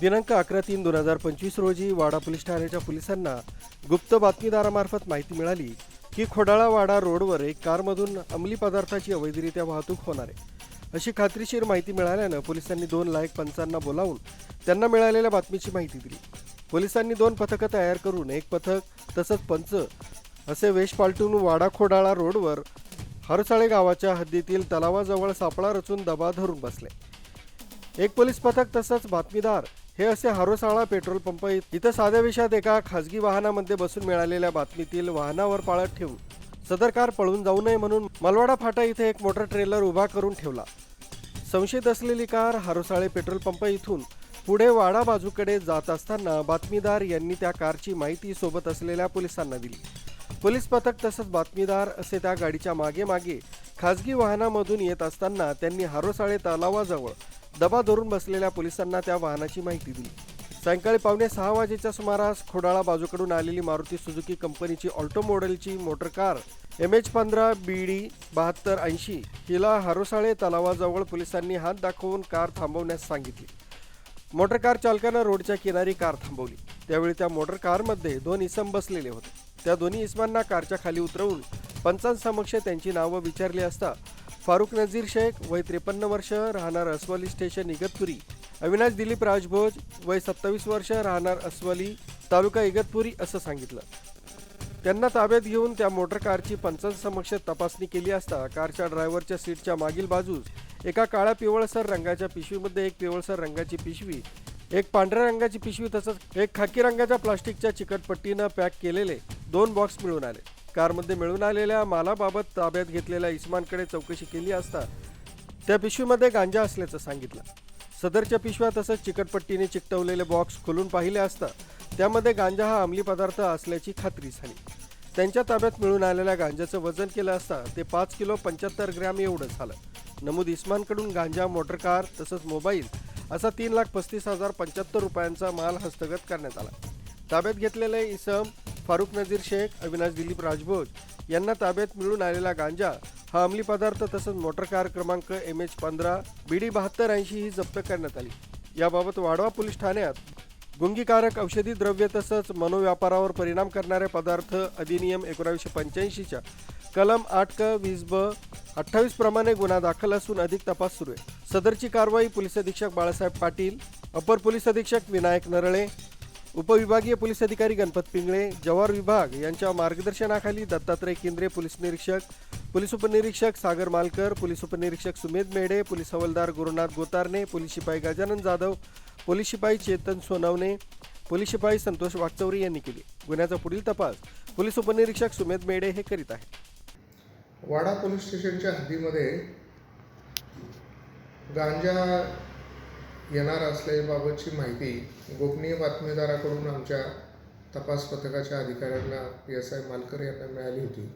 दिनांक अकरा तीन दोन हजार पंचवीस रोजी वाडा पोलीस ठाण्याच्या पोलिसांना गुप्त बातमीदारामार्फत माहिती मिळाली की खोडाळा वाडा रोडवर एक कारमधून अंमली पदार्थाची अवैधरित्या वाहतूक होणार आहे. अशी खात्रीशीर माहिती मिळाल्यानं पोलिसांनी दोन लायक पंचांना बोलावून त्यांना मिळालेल्या बातमीची माहिती दिली. पोलिसांनी दोन पथकं तयार करून एक पथक तसंच पंच असे वेश पालटून वाडा खोडाळा रोडवर हरसाळे गावाच्या हद्दीतील तलावाजवळ सापळा रचून दबा धरून बसले. एक पोलीस पथक तसंच बातमीदार हे असे हारोसाळा पेट्रोल पंप इथं साध्या विषयात एका खासगी वाहनामध्ये बसून मिळालेल्या बातमीतील वाहनावर पाळत ठेवून सदर कार पळून जाऊ नये म्हणून मलवाडा फाटा इथे एक मोटर ट्रेलर उभा करून ठेवला. संशयित असलेली कार हारोसाळे पेट्रोल पंप इथून पुढे वाडा बाजूकडे जात असताना बातमीदार यांनी त्या कारची माहिती सोबत असलेल्या पोलिसांना दिली. पोलीस पथक तसंच बातमीदार असे त्या गाडीच्या मागे मागे खासगी वाहनामधून येत असताना त्यांनी हारोसाळे तलावाजवळ दबा धरून बसलेल्या पोलिसांना त्या वाहनाची माहिती दिली. सायंकाळी पावणे सहा वाजेच्या सुमारास खोडाळा बाजूकडून आलेली मारुती सुझुकी कंपनीची ऑल्टो मॉडेलची मोटर कार एम एच पंधरा बी डी बहात्तर ऐंशी हिला हारोसाळे तलावाजवळ पोलिसांनी हात दाखवून कार थांबवण्यास सांगितली. मोटर कार चालकानं रोडच्या किनारी कार थांबवली. त्यावेळी त्या मोटर कारमध्ये दोन इसम बसलेले होते. त्या दोन्ही इसमांना कारच्या खाली उतरवून पंचांसमक्ष त्यांची नावं विचारली असता फारुख नझीर शेख वय त्रेपन्न वर्ष राहणार अस्वली स्टेशन इगतपुरी. अविनाश दिलीप राजभोज वय सत्तावीस वर्ष राहणार अस्वली तालुका इगतपुरी असं सांगितलं. त्यांना ताब्यात घेऊन त्या मोटर कारची पंचांसमक्ष तपासणी केली असता कारच्या ड्रायव्हरच्या सीटच्या मागील बाजूस एका काळ्या पिवळसर रंगाच्या पिशवीमध्ये एक पिवळसर रंगाची पिशवी एक पांढऱ्या रंगाची पिशवी तसंच एक खाकी रंगाच्या प्लास्टिकच्या चिकटपट्टीनं पॅक केलेले दोन बॉक्स मिळून आले. कारमध्ये मिळून आलेल्या मालाबाबत ताब्यात घेतलेल्या इस्मानकडे चौकशी केली असता त्या पिशवीमध्ये गांजा असल्याचं सांगितलं. सदरच्या पिशव्या तसंच चिकटपट्टीने चिकटवलेले बॉक्स खोलून पाहिले असता त्यामध्ये गांजा हा अंमली पदार्थ असल्याची खात्री झाली. त्यांच्या ताब्यात मिळून आलेल्या गांजाचं वजन केलं असता ते पाच किलो पंच्याहत्तर ग्रॅम एवढं झालं. नमूद इस्मानकडून गांजा मोटर कार तसंच मोबाईल असा तीन लाख पस्तीस हजार पंच्याहत्तर रुपयांचा माल हस्तगत करण्यात आला. ताब्यात घेतलेले इसम फारुख नजीर शेख अविनाश दिलीप राजभोज यांना ताब्यात मिळून आलेला गांजा हा अंमली पदार्थ तसंच मोटर कार क्रमांक एम एच पंधरा बी डी बहात्तर ऐंशी ही जप्त करण्यात आली. याबाबत वाढवा पोलीस ठाण्यात गुंगीकारक औषधी द्रव्य तसंच मनोव्यापारावर परिणाम करणारे पदार्थ अधिनियम एकोणावीसशे पंच्याऐंशीच्या कलम आठ क वीस ब अठ्ठावीस प्रमाणे गुन्हा दाखल असून अधिक तपास सुरू आहे. सदरची कारवाई पोलीस अधीक्षक बाळासाहेब पाटील अपर पोलीस अधीक्षक विनायक नरळे उपविभागीय पोलीस अधिकारी गणपत पिंगळे जवार विभाग यांच्या मार्गदर्शनाखाली दत्तात्रय केंद्रे पोलीस निरीक्षक पोलीस उपनिरीक्षक सागर मालकर पोलीस उपनिरीक्षक सुमेध मेढे पोलीस हवालदार गुरुनाथ गोतारणे पोलीस शिपाई गजानन जाधव पोलीस शिपाई चेतन सोनवणे पोलीस शिपाई संतोष वागचौरी यांनी केली. गुन्ह्याचा पुढील तपास पोलीस उपनिरीक्षक सुमेध मेढे हे करीत आहेत. वाडा पोलीस स्टेशनच्या हद्दीमध्ये गांजा येणार असल्याबाबतची माहिती गोपनीय बातमीदाराकडून आमच्या तपास पथकाच्या अधिकाऱ्यांना पी एस आय मालकर यांना मिळाली होती.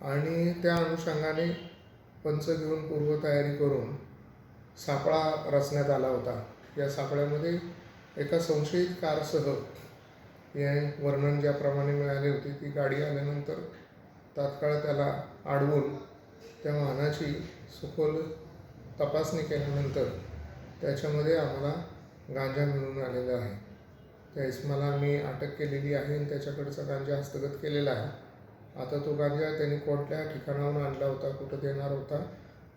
आणि त्या अनुषंगाने पंच घेऊन पूर्वतयारी करून सापळा रचण्यात आला होता. या सापळ्यामध्ये एका संशयित कारसह हे वर्णन ज्याप्रमाणे मिळाले होते ती गाडी आल्यानंतर तात्काळ त्याला अडवून त्या वाहनाची सखोल तपासणी केल्यानंतर त्याच्यामध्ये आम्हाला गांजा मिळून आलेला आहे. त्या इस्माला आम्ही अटक केलेली आहे आणि त्याच्याकडचा गांजा हस्तगत केलेला आहे. आता तो गांजा त्यांनी कोणत्या ठिकाणाहून आणला होता कुठं देणार होता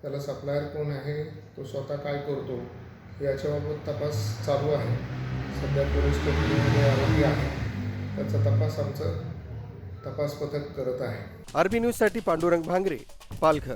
त्याला सप्लायर कोण आहे तो स्वतः काय करतो याच्याबाबत तपास चालू आहे. सध्या पोलीस कोठडीमध्ये आरोपी आहे. त्याचा तपास आमचं तपास पथक करत आहे. आरबी न्यूजसाठी पांडुरंग भांगरे पालघर.